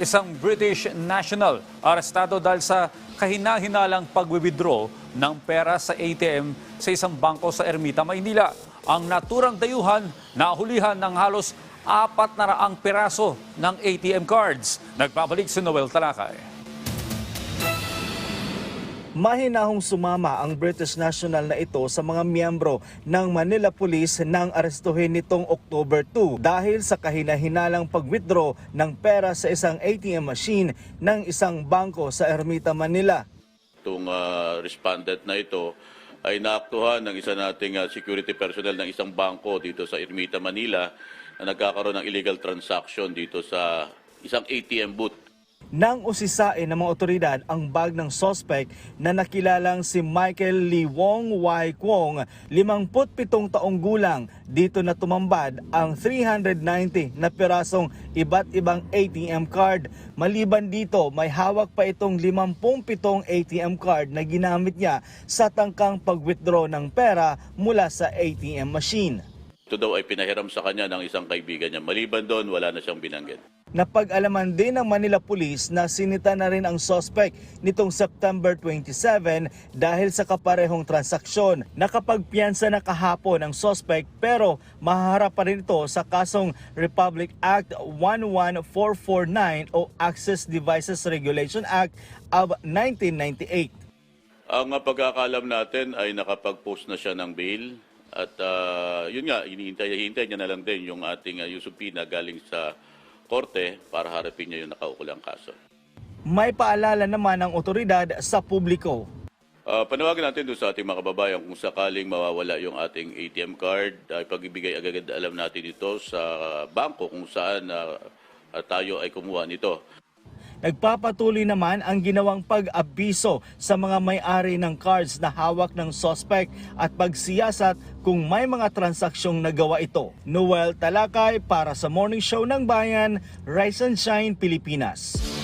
isang British national arestado dahil sa kahina-hinalang pag-withdraw ng pera sa ATM sa isang bangko sa Ermita, Maynila. Ang naturang dayuhan, nahulihan ng halos apat na raang piraso ng ATM cards. Nagbabalik si Noel Talakay. Mahinahong sumama ang British national na ito sa mga miyembro ng Manila Police nang arestuhin nitong October 2 dahil sa kahina-hinalang pag-withdraw ng pera sa isang ATM machine ng isang bangko sa Ermita, Manila. Itong ah, respondent na ito ay naaktuhan ng isa nating ah, security personnel ng isang bangko dito sa Ermita, Manila na nagkakaroon ng illegal transaction dito sa isang ATM booth. Nang usisain ng mga otoridad ang bag ng suspect na nakilalang si Michael Lee Wong Wai Kwong, 57 taong gulang, dito na tumambad ang 390 na pirasong iba't ibang ATM card. Maliban dito, may hawak pa itong 57 ATM card na ginamit niya sa tangkang pag-withdraw ng pera mula sa ATM machine. Ito daw ay pinahiram sa kanya ng isang kaibigan niya. Maliban doon, wala na siyang binanggit. Napag-alaman din ng Manila Police na sinita na rin ang suspect nitong September 27 dahil sa kaparehong transaksyon. Nakapagpiyansa na kahapon ang suspect pero mahaharap pa rin ito sa kasong Republic Act 11449 o Access Devices Regulation Act of 1998. Ang ah, pagkakalam natin ay nakapag-post na siya ng bail. At ah, yun nga, hinihintay, niya na lang din yung ating uh, Yusupina galing sa korte para harapin niya yung nakaukulang kaso. May paalala naman ang otoridad sa publiko. Ah, panawagan natin doon sa ating mga kababayan kung sakaling mawawala yung ating ATM card, ay pag-ibigay agad alam natin ito sa bangko kung saan ah, tayo ay kumuha nito. Nagpapatuloy naman ang ginawang pag-abiso sa mga may-ari ng cards na hawak ng suspect at pagsiyasat kung may mga transaksyong nagawa ito. Noel Talakay para sa Morning Show ng Bayan, Rise and Shine, Pilipinas.